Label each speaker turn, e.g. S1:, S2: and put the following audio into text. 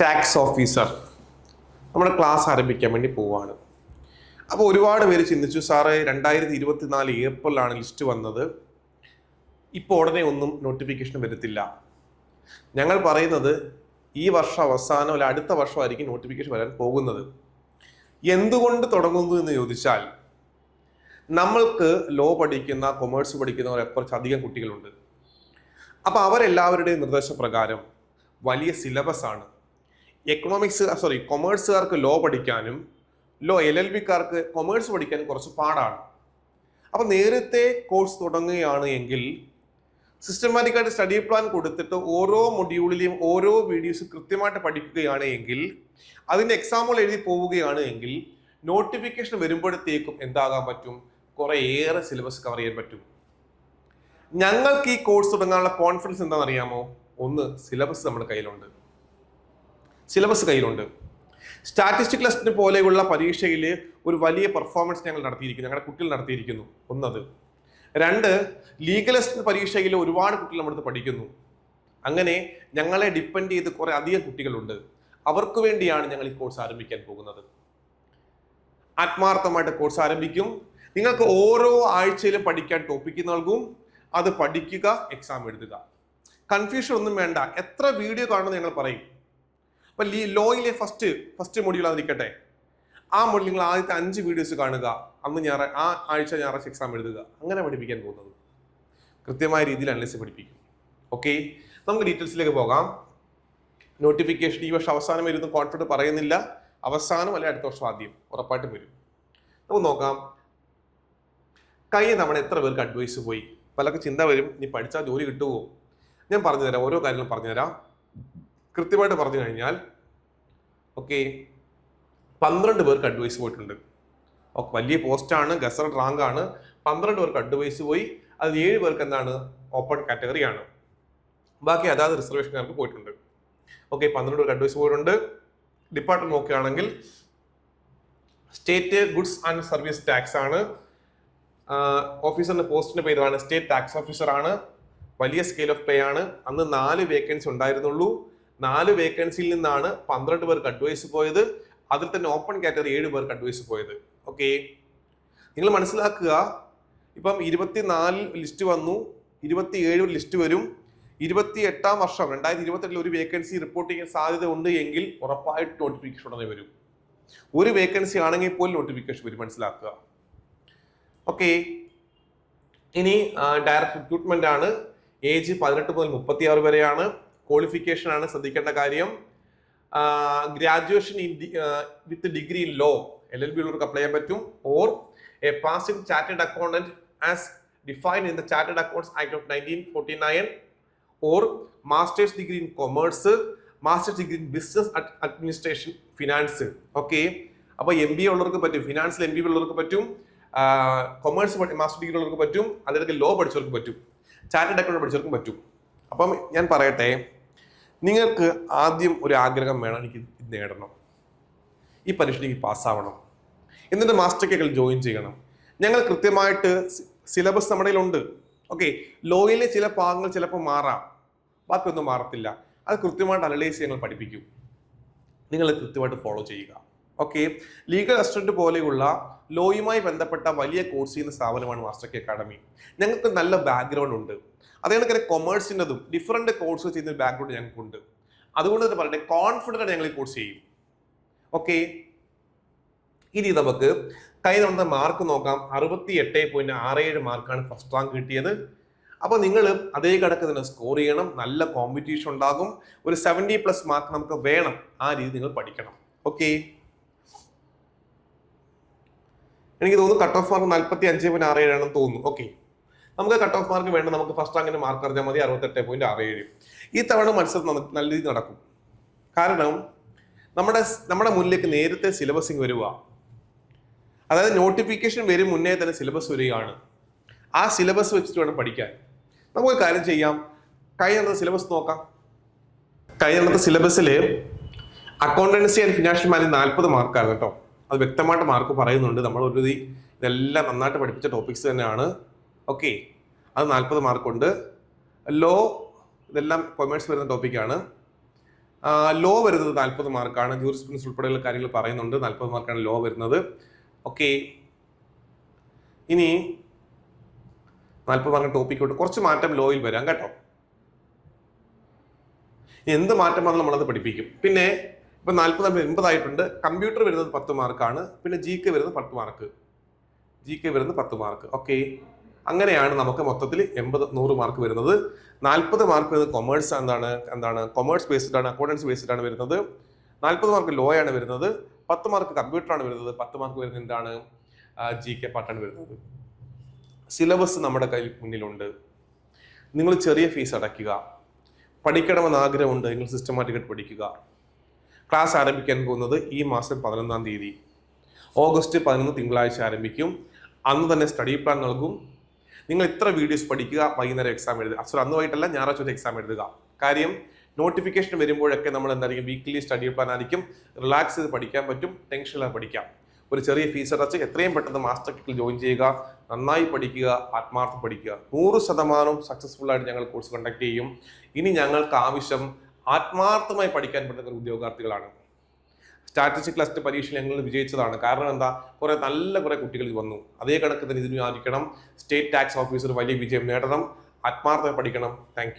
S1: Tax officer നമ്മുടെ class ആരംഭിക്കാൻ വേണ്ടി പോവാണ്. അപ്പോൾ ഒരുപാട് പേര് ചിന്തിച്ചു സാറേ രണ്ടായിരത്തി ഇരുപത്തി നാല് ഏപ്രിലാണ് ലിസ്റ്റ് വന്നത്. ഇപ്പോൾ ഉടനെ ഒന്നും നോട്ടിഫിക്കേഷൻ വരത്തില്ല. ഞങ്ങൾ പറയുന്നത് ഈ വർഷം അവസാനം അല്ല അടുത്ത വർഷമായിരിക്കും നോട്ടിഫിക്കേഷൻ വരാൻ പോകുന്നത്. എന്തുകൊണ്ട് തുടങ്ങുന്നു എന്ന് ചോദിച്ചാൽ നമ്മൾക്ക് ലോ പഠിക്കുന്ന കൊമേഴ്സ് പഠിക്കുന്നവർ കുറച്ചധികം കുട്ടികളുണ്ട്. അപ്പോൾ അവരെല്ലാവരുടെയും നിർദ്ദേശപ്രകാരം വലിയ സിലബസ് ആണ്. എക്കണോമിക്സ് സോറി കൊമേഴ്സുകാർക്ക് ലോ പഠിക്കാനും ലോ എൽ എൽ ബിക്കാർക്ക് കൊമേഴ്സ് പഠിക്കാനും കുറച്ച് പാടാണ്. അപ്പോൾ നേരത്തെ കോഴ്സ് തുടങ്ങുകയാണ് എങ്കിൽ സിസ്റ്റമാറ്റിക്കായിട്ട് സ്റ്റഡി പ്ലാൻ കൊടുത്തിട്ട് ഓരോ മൊഡ്യൂളിലെയും ഓരോ വീഡിയോസ് കൃത്യമായിട്ട് പഠിക്കുകയാണ് എങ്കിൽ അതിന്റെ എക്സാമ്പിൾ എഴുതി പോവുകയാണ് എങ്കിൽ നോട്ടിഫിക്കേഷൻ വരുമ്പോഴത്തേക്കും എന്താകാൻ പറ്റും? കുറേയേറെ സിലബസ് കവർ ചെയ്യാൻ പറ്റും. ഞങ്ങൾക്ക് ഈ കോഴ്സ് തുടങ്ങാനുള്ള കോൺഫിഡൻസ് എന്താണെന്ന് അറിയാമോ ഒന്ന് സിലബസ് നമ്മുടെ കയ്യിലുണ്ട്. സിലബസ് കയ്യിലുണ്ട്. സ്റ്റാറ്റിസ്റ്റിക് ടെസ്റ്റിന് പോലെയുള്ള പരീക്ഷയിൽ ഒരു വലിയ പെർഫോമൻസ് ഞങ്ങൾ നടത്തിയിരിക്കുന്നു. ഞങ്ങളുടെ കുട്ടികൾ നടത്തിയിരിക്കുന്നു. ഒന്നത്. രണ്ട് ലീഗൽ ടെസ്റ്റ് പരീക്ഷയിൽ ഒരുപാട് കുട്ടികൾ നമ്മുടെ പഠിക്കുന്നു. അങ്ങനെ ഞങ്ങളെ ഡിപ്പെൻഡ് ചെയ്ത് കുറേ അധികം കുട്ടികളുണ്ട്. അവർക്ക് വേണ്ടിയാണ് ഞങ്ങൾ ഈ കോഴ്സ് ആരംഭിക്കാൻ പോകുന്നത്. ആത്മാർത്ഥമായിട്ട് കോഴ്സ് ആരംഭിക്കും. നിങ്ങൾക്ക് ഓരോ ആഴ്ചയിലും പഠിക്കാൻ ടോപ്പിക്ക് നൽകും. അത് പഠിക്കുക എക്സാം എഴുതുക. കൺഫ്യൂഷൻ ഒന്നും വേണ്ട. എത്ര വീഡിയോ കാണുമെന്ന് ഞങ്ങൾ പറയും. അപ്പൊ ലീ ലോയിലെ ഫസ്റ്റ് ഫസ്റ്റ് മൊഡ്യൂൾ അതിരിക്കട്ടെ ആ മൊഡ്യൂൾ നിങ്ങൾ ആദ്യത്തെ അഞ്ച് വീഡിയോസ് കാണുക. അന്ന് ഞായറ ആ ആഴ്ച ഞായറാഴ്ച എക്സാം എഴുതുക. അങ്ങനെ പഠിപ്പിക്കാൻ പോകുന്നത്. കൃത്യമായ രീതിയിൽ അനലിസ് പഠിപ്പിക്കും. ഓക്കെ നമുക്ക് ഡീറ്റെയിൽസിലേക്ക് പോകാം. നോട്ടിഫിക്കേഷൻ ഈ വർഷം അവസാനം വരുന്ന കോൺഫിഡന്റ് പറയുന്നില്ല. അവസാനം അല്ലെ അടുത്ത വർഷം ആദ്യം? ഉറപ്പായിട്ടും വരും. നമുക്ക് നോക്കാം. കഴിഞ്ഞ തവണ എത്ര പേർക്ക് അഡ്വൈസ് പോയി? പലർക്ക് ചിന്ത വരും. നീ പഠിച്ചാൽ ജോലി കിട്ടുമോ ഞാൻ പറഞ്ഞുതരാം. ഓരോ കാര്യങ്ങളും പറഞ്ഞുതരാം. കൃത്യമായിട്ട് പറഞ്ഞു കഴിഞ്ഞാൽ ഓക്കെ. പന്ത്രണ്ട് പേർക്ക് അഡ്വൈസ് പോയിട്ടുണ്ട്. ഓക്കെ വലിയ പോസ്റ്റാണ് ഗസർ റാങ്ക് ആണ്. പന്ത്രണ്ട് പേർക്ക് അഡ്വൈസ് പോയി. അത് ഏഴ് പേർക്ക് എന്താണ്? ഓപ്പൺ കാറ്റഗറി ആണ്. ബാക്കി അതാത് റിസർവേഷൻകാർക്ക് പോയിട്ടുണ്ട്. ഓക്കെ പന്ത്രണ്ട് പേർക്ക് അഡ്വൈസ് പോയിട്ടുണ്ട്. ഡിപ്പാർട്ട്മെന്റ് നോക്കുകയാണെങ്കിൽ state goods and service tax ആണ്. ഓഫീസറിന്റെ പോസ്റ്റിന്റെ പേരാണ് സ്റ്റേറ്റ് ടാക്സ് ഓഫീസർ ആണ്. വലിയ സ്കെയിൽ ഓഫ് പേ ആണ്. അന്ന് നാല് വേക്കൻസി ഉണ്ടായിരുന്നുള്ളൂ. നാല് വേക്കൻസിയിൽ നിന്നാണ് പന്ത്രണ്ട് പേർക്ക് അഡ്വൈസ് പോയത്. അതിൽ തന്നെ ഓപ്പൺ കാറ്റഗറി ഏഴ് പേർക്ക് അഡ്വൈസ് പോയത്. ഓക്കെ നിങ്ങൾ മനസ്സിലാക്കുക ഇപ്പം ഇരുപത്തിനാലിൽ ലിസ്റ്റ് വന്നു ഇരുപത്തി ഏഴിൽ ലിസ്റ്റ് വരും ഇരുപത്തി എട്ടാം വർഷം രണ്ടായിരത്തി ഇരുപത്തെട്ടിൽ ഒരു വേക്കൻസി റിപ്പോർട്ട് ചെയ്യാൻ സാധ്യത ഉണ്ട് എങ്കിൽ ഉറപ്പായിട്ട് നോട്ടിഫിക്കേഷൻ ഉടനെ വരും. ഒരു വേക്കൻസി ആണെങ്കിൽ പോലും നോട്ടിഫിക്കേഷൻ വരും മനസ്സിലാക്കുക. ഓക്കെ ഇനി ഡയറക്ട് റിക്രൂട്ട്മെന്റ് ആണ്. ഏജ് പതിനെട്ട് മുതൽ മുപ്പത്തി ആറ് വരെയാണ്. ക്വാളിഫിക്കേഷൻ ആണ് ശ്രദ്ധിക്കേണ്ട കാര്യം. Graduation in with degree in law L L B ഉള്ളവർക്ക് അപ്ലൈ ചെയ്യാൻ പറ്റും. Or a passing chartered accountant as defined in the chartered accounts act of nineteen forty nine or masters degree in commerce masters degree in business administration finance okay അപ്പോൾ M B ഉള്ളവർക്ക് പറ്റും ഫിനാൻസിൽ M B ഉള്ളവർക്ക് പറ്റും commerce master degree ഉള്ളവർക്ക് പറ്റും അതിലൊക്കെ law പഠിച്ചവർക്ക് പറ്റും chartered account പഠിച്ചവർക്കും പറ്റും. അപ്പം ഞാൻ പറയട്ടെ നിങ്ങൾക്ക് ആദ്യം ഒരു ആഗ്രഹം വേണം എനിക്ക് നേടണം. ഈ പരീക്ഷ എനിക്ക് പാസ്സാവണം. എന്നിട്ട് മാസ്റ്റർ കേക്കൽ ജോയിൻ ചെയ്യണം. ഞങ്ങൾ കൃത്യമായിട്ട് സിലബസ് നമ്മുടെ ഉണ്ട് ഓക്കെ ലോയിലെ ചില ഭാഗങ്ങൾ ചിലപ്പോൾ മാറാം. ബാക്കിയൊന്നും മാറത്തില്ല. അത് കൃത്യമായിട്ട് അനലൈസ് ഞങ്ങൾ പഠിപ്പിക്കും. നിങ്ങൾ കൃത്യമായിട്ട് ഫോളോ ചെയ്യുക. ഓക്കെ ലീഗൽ അസിസ്റ്റന്റ് പോലെയുള്ള ലോയുമായി ബന്ധപ്പെട്ട വലിയ കോഴ്സ് ചെയ്യുന്ന സ്ഥാപനമാണ് മാസ്റ്റർ കെ അക്കാഡമി ഞങ്ങൾക്ക് നല്ല ബാക്ക്ഗ്രൗണ്ട് ഉണ്ട്. അതേ കണക്കിന് കൊമേഴ്സിന്റെതും ഡിഫറെന്റ് കോഴ്സ് ചെയ്യുന്ന ബാക്ക്ഗ്രൗണ്ട് ഞങ്ങൾക്കുണ്ട്. അതുകൊണ്ട് തന്നെ പറയട്ടെ കോൺഫിഡന്റ് ഞങ്ങൾ ഈ കോഴ്സ് ചെയ്യും. ഓക്കെ ഇനി നമുക്ക് കൈ നടന്ന മാർക്ക് നോക്കാം. അറുപത്തി എട്ട് പോയിന്റ് ആറ് ഏഴ് മാർക്കാണ് ഫസ്റ്റ് റാങ്ക് കിട്ടിയത്. അപ്പോൾ നിങ്ങൾ അതേ കണക്ക് തന്നെ സ്കോർ ചെയ്യണം. നല്ല കോമ്പറ്റീഷൻ ഉണ്ടാകും. ഒരു സെവന്റി പ്ലസ് മാർക്ക് നമുക്ക് വേണം. ആ രീതി നിങ്ങൾ പഠിക്കണം. ഓക്കെ എനിക്ക് തോന്നുന്നു കട്ട് ഓഫ് മാർക്ക് നാൽപ്പത്തി അഞ്ച് പോയിന്റ് ആറ് ഏഴാണെന്ന് തോന്നുന്നു. ഓക്കെ നമുക്ക് കട്ട് ഓഫ് മാർക്ക് വേണ്ട നമുക്ക് ഫസ്റ്റ് അങ്ങനെ മാർക്ക് അറിഞ്ഞാൽ മതി അറുപത്തെട്ട് പോയിന്റ് ആറ് ഏഴ്. ഈ തവണ മത്സരം നല്ല രീതിയിൽ നടക്കും. കാരണം നമ്മുടെ നമ്മുടെ മുന്നിലേക്ക് നേരത്തെ സിലബസിങ് വരിക അതായത് നോട്ടിഫിക്കേഷൻ വരും മുന്നേ തന്നെ സിലബസ് വരികയാണ്. ആ സിലബസ് വെച്ചിട്ട് വേണം പഠിക്കാൻ. നമുക്ക് കാര്യം ചെയ്യാം. കഴിഞ്ഞ സിലബസ് നോക്കാം. കഴിഞ്ഞ സിലബസിൽ അക്കൗണ്ടൻസി ആൻഡ് ഫിനാൻഷ്യൽ മാനേജ് നാൽപ്പത് മാർക്കായിരുന്നു കേട്ടോ അത് വ്യക്തമായിട്ട് മാർക്ക് പറയുന്നുണ്ട്. നമ്മൾ ഒരു ഇത് ഇതെല്ലാം നന്നായിട്ട് പഠിപ്പിച്ച ടോപ്പിക്സ് തന്നെയാണ്. ഓക്കെ അത് നാൽപ്പത് മാർക്കുണ്ട് ലോ ഇതെല്ലാം കൊമേഴ്സ് വരുന്ന ടോപ്പിക്കാണ് ലോ വരുന്നത് നാൽപ്പത് മാർക്കാണ് ജൂറിസ്പ്രുഡൻസ് ഉൾപ്പെടെയുള്ള കാര്യങ്ങൾ പറയുന്നുണ്ട്. നാൽപ്പത് മാർക്കാണ് ലോ വരുന്നത്. ഓക്കെ ഇനി നാൽപ്പത് മാർക്ക് ടോപ്പിക്കോട്ട് കുറച്ച് മാറ്റം ലോയിൽ വരാം കേട്ടോ. എന്ത് മാറ്റം വന്നാലും നമ്മളത് പഠിപ്പിക്കും. പിന്നെ ഇപ്പം നാൽപ്പത് നാൽപ്പത് എൺപതായിട്ടുണ്ട്. കമ്പ്യൂട്ടർ വരുന്നത് പത്ത് മാർക്കാണ്. പിന്നെ ജി കെ വരുന്നത് പത്ത് മാർക്ക്. ജി കെ വരുന്നത് പത്ത് മാർക്ക്. ഓക്കെ അങ്ങനെയാണ് നമുക്ക് മൊത്തത്തിൽ എൺപത് നൂറ് മാർക്ക് വരുന്നത്. നാൽപ്പത് മാർക്ക് വരുന്നത് കൊമേഴ്സ് എന്താണ് എന്താണ്? കൊമേഴ്സ് ബേസ്ഡ് ആണ് അക്കൗണ്ടൻസ് ബേസ്ഡ് ആണ് വരുന്നത്. നാൽപ്പത് മാർക്ക് ലോ ആണ് വരുന്നത്. പത്ത് മാർക്ക് കമ്പ്യൂട്ടർ ആണ് വരുന്നത്. പത്ത് മാർക്ക് വരുന്നത് എന്താണ്? ജി കെ പാർട്ടാണ് വരുന്നത്. സിലബസ് നമ്മുടെ കയ്യിൽ മുന്നിലുണ്ട്. നിങ്ങൾ ചെറിയ ഫീസ് അടയ്ക്കുക. പഠിക്കണമെന്ന് ആഗ്രഹമുണ്ട്. നിങ്ങൾ സിസ്റ്റമാറ്റിക്കായിട്ട് പഠിക്കുക. ക്ലാസ് ആരംഭിക്കാൻ പോകുന്നത് ഈ മാസം പതിനൊന്നാം തീയതി. ഓഗസ്റ്റ് പതിനൊന്ന് തിങ്കളാഴ്ച ആരംഭിക്കും. അന്ന് തന്നെ സ്റ്റഡി പ്ലാൻ നൽകും. നിങ്ങൾ ഇത്ര വീഡിയോസ് പഠിക്കുക വൈകുന്നേരം എക്സാം എഴുതുക. സോറി അന്ന് വൈകിട്ടല്ല ഞായറാഴ്ച എക്സാം എഴുതുക. കാര്യം നോട്ടിഫിക്കേഷൻ വരുമ്പോഴൊക്കെ നമ്മൾ എന്തായിരിക്കും? വീക്ക്ലി സ്റ്റഡി പ്ലാൻ ആയിരിക്കും. റിലാക്സ് ചെയ്ത് പഠിക്കാൻ പറ്റും. ടെൻഷനില്ലാതെ പഠിക്കാം. ഒരു ചെറിയ ഫീസ് അടച്ച് എത്രയും പെട്ടെന്ന് മാസ്റ്റർ കിറ്റിൽ ജോയിൻ ചെയ്യുക. നന്നായി പഠിക്കുക. ആത്മാർത്ഥം പഠിക്കുക. നൂറ് ശതമാനം സക്സസ്ഫുൾ ആയിട്ട് ഞങ്ങൾ കോഴ്സ് കണ്ടക്ട് ചെയ്യും. ഇനി ഞങ്ങൾക്ക് ആവശ്യം ആത്മാർത്ഥമായി പഠിക്കാൻ പറ്റുന്ന ഉദ്യോഗാർത്ഥികളാണ്. സ്റ്റാറ്റിസ്റ്റിക് ക്ലസ്റ്റർ പരീക്ഷയിൽ ഞങ്ങൾ വിജയിച്ചതാണ്. കാരണം എന്താ? കുറെ നല്ല കുറെ കുട്ടികൾ വന്നു. അതേ കണക്ക് തന്നെ ഇതിനും ആയിരിക്കണം. സ്റ്റേറ്റ് ടാക്സ് ഓഫീസർ വലിയ വിജയം നേടണം. ആത്മാർത്ഥമായി പഠിക്കണം. താങ്ക്